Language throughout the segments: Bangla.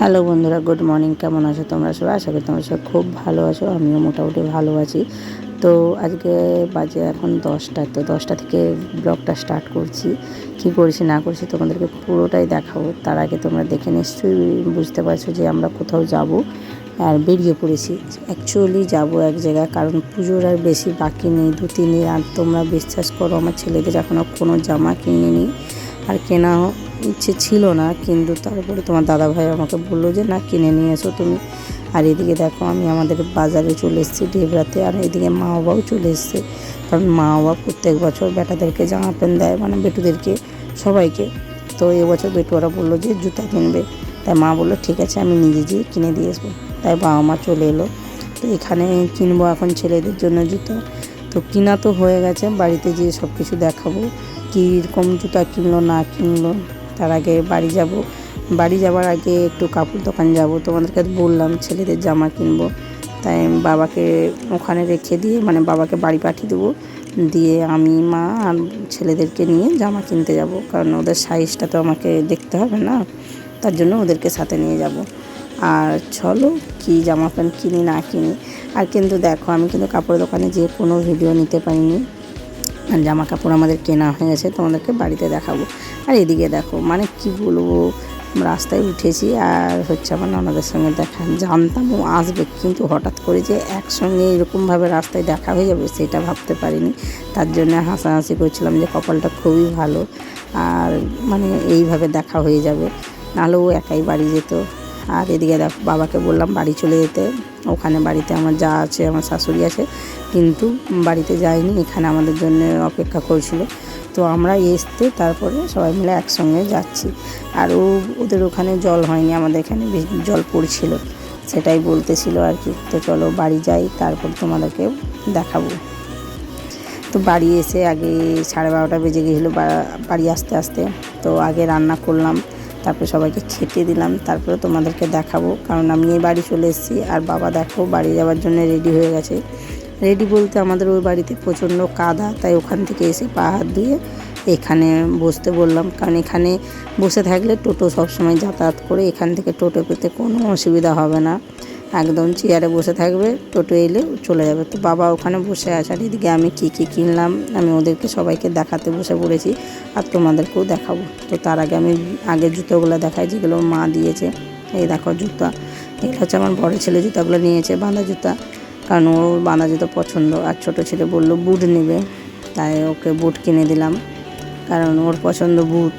হ্যালো বন্ধুরা, গুড মর্নিং। কেমন আছো তোমরা সবাই? আশা করি তোমরা সবাই খুব ভালো আছো, আমিও মোটামুটি ভালো আছি। তো আজকে বাজে এখন দশটা, তো দশটা থেকে ব্লগটা স্টার্ট করছি। কী করছি, না করছি তোমাদেরকে পুরোটাই দেখাবো। তার আগে তোমরা দেখে নিশ্চয়ই বুঝতে পারছ যে আমরা কোথাও যাব আর বেরিয়ে পড়েছি। অ্যাকচুয়ালি যাব এক জায়গায়, কারণ পুজোর আর বেশি বাকি নেই, দু, তিন দিন। আর তোমরা বিশ্বাস করো, আমার ছেলেদের এখনও কোনো জামা কিনে নিই আর কেনা ইচ্ছে ছিল না, কিন্তু তারপরে তোমার দাদা ভাই আমাকে বলল যে, না, কিনে নিয়ে এসো তুমি। আর এদিকে দেখো আমি আমাদের বাজারে চলে এসেছি ডেবরাতে আর এদিকে মা বাবাও চলে এসছে। কারণ মা বাবা প্রত্যেক বছর বেটাদেরকে জামা প্যান্ট দেয় মানে বেটুদেরকে, সবাইকে। তো এবছর বেটুয়ারা বলল যে, জুতা কিনবে। তাই মা বলল, ঠিক আছে, আমি নিজে গিয়ে কিনে দিয়ে আসব। তাই বাবা মা চলে এলো। তো এখানে কিনবো এখন ছেলেদের জন্য জুতো। তো কিনা তো হয়ে গেছে, বাড়িতে যেয়ে সব কিছু দেখাবো, কীরকম জুতা কিনলো, না কিনলো। তার আগে বাড়ি যাব। বাড়ি যাওয়ার আগে একটু কাপড় দোকান যাব। তোমাদেরকে বললাম ছেলেদের জামা কিনবো। তাই বাবাকে ওখানে রেখে দিয়ে মানে বাবাকে বাড়ি পাঠিয়ে দেবো। দিয়ে আমি, মা আর ছেলেদেরকে নিয়ে জামা কিনতে যাব। কারণ ওদের সাইজটা তো আমাকে দেখতে হবে না। তার জন্য ওদেরকে সাথে নিয়ে যাব। আর চলো কি জামা প্যান্ট কিনি না কিনি। আর কিন্তু দেখো, আমি কিন্তু কাপড়ের দোকানে যেয়ে কোনো ভিডিও নিতে পারিনি। জামা কাপড় আমাদের কেনা হয়ে গেছে, তোমাদেরকে বাড়িতে দেখাবো। আর এদিকে দেখো মানে কি বলব রাস্তায় উঠেছি আর হচ্ছে আমার ননদের সঙ্গে দেখা। জানতাম ও আসবে, কিন্তু হঠাৎ করে যে একসঙ্গে এরকমভাবে রাস্তায় দেখা হয়ে যাবে, সেটা ভাবতে পারিনি। তার জন্য হাসাহাসি করছিলাম যে কপালটা খুবই ভালো আর মানে এইভাবে দেখা হয়ে যাবে। নাহলে ও একাই বাড়ি যেত। আর এদিকে দেখো, বাবাকে বললাম বাড়ি চলে যেতে। ওখানে বাড়িতে আমার যা আছে, আমার শাশুড়ি আছে। কিন্তু বাড়িতে যায়নি এখানে আমাদের জন্য অপেক্ষা করছিল। তো আমরা এসতে তারপরে সবাই মিলে একসঙ্গে যাচ্ছি। আর ও, ওদের ওখানে জল হয়নি, আমাদের এখানে জল পড়ছিল। সেটাই বলতেছিল আর কি, তো চলো বাড়ি যাই, তারপর তোমাদেরকে দেখাবো। তো বাড়ি এসে আগে সাড়ে বারোটা বেজে গিয়েছিল বাড়ি আসতে আসতে। তো আগে রান্না করলাম। তারপরে সবাইকে খেতে দিলাম, তারপরে তোমাদেরকে দেখাবো। কারণ আমি এই বাড়ি চলে এসেছি, আর বাবা দেখো বাড়ি যাওয়ার জন্য রেডি হয়ে গেছে। রেডি বলতে আমাদের ওই বাড়িতে প্রচণ্ড কাদা, তাই ওখান থেকে এসে পা হাত দিয়ে এখানে বসতে বললাম। কারণ এখানে বসে থাকলে টোটো সবসময় যাতায়াত করে, এখান থেকে টোটো পেতে কোনো অসুবিধা হবে না। একদম চেয়ারে বসে থাকবে, টোটো এলে চলে যাবে। তো বাবা ওখানে বসে আছে আর এদিকে আমি কী কী কিনলাম, আমি ওদেরকে সবাইকে দেখাতে বসে পড়েছি আর তোমাদেরকেও দেখাবো। তো তার আগে আমি আগে জুতোগুলো দেখাই, যেগুলো মা দিয়েছে। এই দেখো জুতা, এটা হচ্ছে আমার বড় ছেলে জুতাগুলো নিয়েছে, বাঁধা জুতা। কারণ ওর বাঁধা জুতো পছন্দ, আর ছোটো ছেলে বলল বুট নেবে, তাই ওকে বুট কিনে দিলাম। কারণ ওর পছন্দ বুট।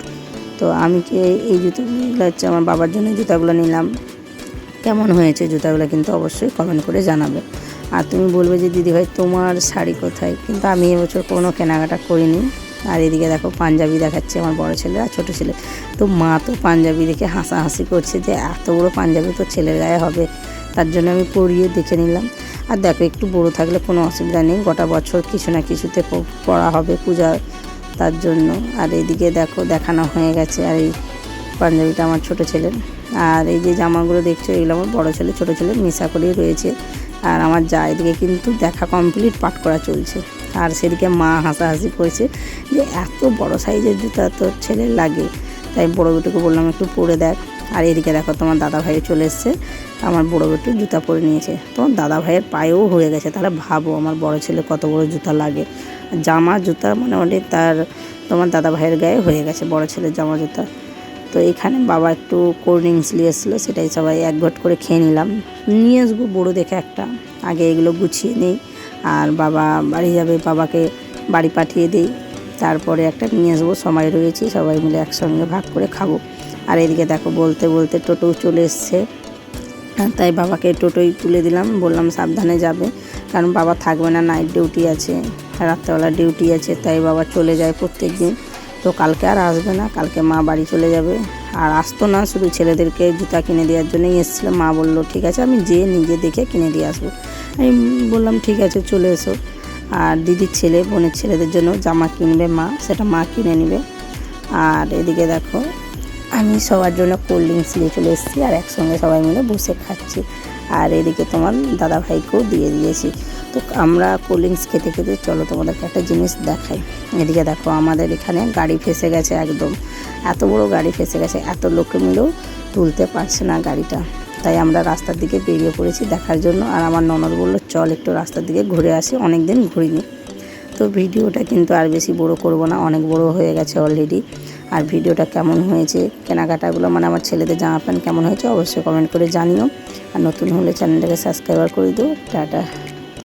তো আমি কি এই জুতোগুলো হচ্ছে আমার বাবার জন্য জুতাগুলো নিলাম। কেমন হয়েছে জুতাগুলো কিন্তু অবশ্যই কমেন্ট করে জানাবে। আর তুমি বলবে যে, দিদি ভাই, তোমার শাড়ি কোথায়? কিন্তু আমি এবছর কোনো কেনাকাটা করিনি। আর এদিকে দেখো, পাঞ্জাবি দেখাচ্ছে আমার বড় ছেলে আর ছোটো ছেলে। তো মা তো পাঞ্জাবি দেখে হাসাহাসি করছে যে, এত বড় পাঞ্জাবি তো ছেলের গায়ে হবে। তার জন্য আমি পরিয়ে দেখে নিলাম। আর দেখো, একটু বড় থাকলে কোনো অসুবিধা নেই। গোটা বছর কিছু না কিছুতে পড়া হবে পূজা তার জন্য। আর এদিকে দেখো, দেখানো হয়ে গেছে। আর এই পাঞ্জাবিটা আমার ছোটো ছেলের। আর এই যে জামাগুলো দেখছ, এগুলো আমার বড়ো ছেলে, ছোটো ছেলে মিশা করেই রয়েছে। আর আমার যা এদিকে কিন্তু দেখা কমপ্লিট পাঠ করা চলছে। আর সেদিকে মা হাসাহাসি করছে যে এত বড় সাইজের জুতা তোর ছেলের লাগে। তাই বড়ো বেটুকে বললাম, একটু পরে দেখ। আর এদিকে দেখো, তোমার দাদা ভাই চলে এসছে। আমার বড়ো বেটু জুতা পরে নিয়েছে। তোমার দাদা ভাইয়ের পায়েও হয়ে গেছে। তাহলে ভাবো, আমার বড় ছেলে কত বড় জুতা লাগে। জামা জুতা মোটামুটি তার তোমার দাদা ভাইয়ের গায়ে হয়ে গেছে, বড় ছেলের জামা জুতা। তো এখানে বাবা একটু কোল্ড ড্রিঙ্কস নিয়ে এসেছিল, সেটাই সবাই এক ঘট করে খেয়ে নিলাম। নিয়ে আসব বড়ো দেখে একটা। আগে এগুলো গুছিয়ে নিই, আর বাবা বাড়ি যাবে, বাবাকে বাড়ি পাঠিয়ে দিই। তারপরে একটা নিয়ে আসব, সবাই রয়েছে, সবাই মিলে একসঙ্গে ভাগ করে খাব। আর এদিকে দেখো, বলতে বলতে টোটো চলে এসছে। তাই বাবাকে টোটোই তুলে দিলাম, বললাম সাবধানে যাবে, কারণ বাবা থাকবে না নাইট ডিউটি আছে, রাত্রেবেলা ডিউটি আছে, তাই বাবা চলে যায় প্রত্যেক দিন তো কালকে আর আসবে না, কালকে মা বাড়ি চলে যাবে। আর আসতো না, শুধু ছেলেদেরকে জুতা কিনে দেওয়ার জন্যই এসেছিল মা বলল, ঠিক আছে, আমি যেয়ে নিজে দেখে কিনে দিয়ে আসব। আমি বললাম, ঠিক আছে, চলে এসো। আর দিদির ছেলে, বোনের ছেলেদের জন্য জামা কিনবে মা, সেটা মা কিনে নেবে। আর এদিকে দেখো, আমি সবার জন্য কোল্ড ড্রিঙ্কস নিয়ে চলে এসেছি, আর একসঙ্গে সবাই মিলে বসে খাচ্ছি। আর এদিকে তোমার দাদা ভাইকেও দিয়ে দিয়েছি। তো আমরা কোল্ড ড্রিঙ্কস খেতে খেতে চলো তোমাদেরকে একটা জিনিস দেখাই। এদিকে দেখো আমাদের এখানে গাড়ি ফেসে গেছে একদম। এত বড় গাড়ি ফেসে গেছে, এত লোকে মিলেও তুলতে পারছে না গাড়িটা। তাই আমরা রাস্তার দিকে বেরিয়ে পড়েছি দেখার জন্য। আর আমার ননদ বলল, চল একটু রাস্তার দিকে ঘুরে আসি অনেক দিন ঘুরিনি। তো ভিডিওটা কিন্তু আর বেশি বড় করব না, অনেক বড় হয়ে গেছে অলরেডি আর ভিডিওটা কেমন হয়েছে, কেনাকাটাগুলো মানে আমার ছেলেদের জামা প্যান্ট কেমন হয়েছে, অবশ্যই কমেন্ট করে জানিও। আর নতুন হলে চ্যানেলটাকে সাবস্ক্রাইবার করে দিও। টাটা।